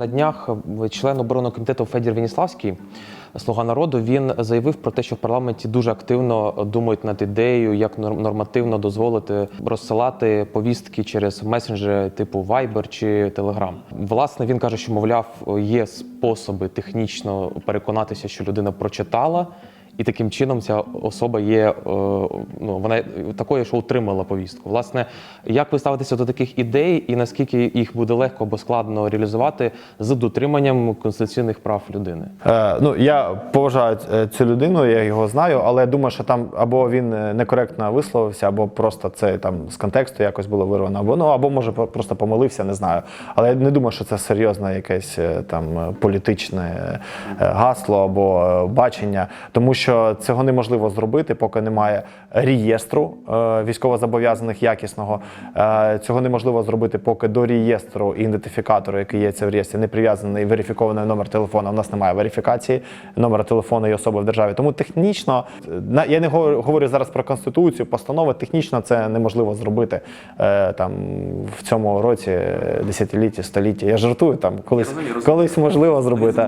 На днях член оборонного комітету Федір Веніславський, слуга народу, він заявив про те, що в парламенті дуже активно думають над ідеєю, як нор- нормативно дозволити розсилати повістки через месенджери типу Viber чи Telegram. Власне, він каже, що мовляв, є способи технічно переконатися, що людина прочитала. І таким чином ця особа є е, ну вона такою, що отримала повістку. Власне, як ви ставитеся до таких ідей, і наскільки їх буде легко або складно реалізувати з дотриманням конституційних прав людини? Е, ну, я поважаю е, цю людину, я його знаю, але думаю, що там або він е, некоректно висловився, або просто це там з контексту якось було вирвано, або ну або може просто помилився, не знаю. Але я не думаю, що це серйозне якесь там політичне гасло або бачення, тому що цього неможливо зробити, поки немає реєстру е, військовозобов'язаних якісного. Е, Цього неможливо зробити, поки до реєстру і ідентифікатору, який є це в реєстрі, не прив'язаний верифікований номер телефона. У нас немає верифікації номера телефону і особи в державі. Тому технічно е, я не говорю зараз про конституцію, постанови. Технічно це неможливо зробити там в цьому році, десятилітті, столітті. Я жартую там колись, колись можливо зробити.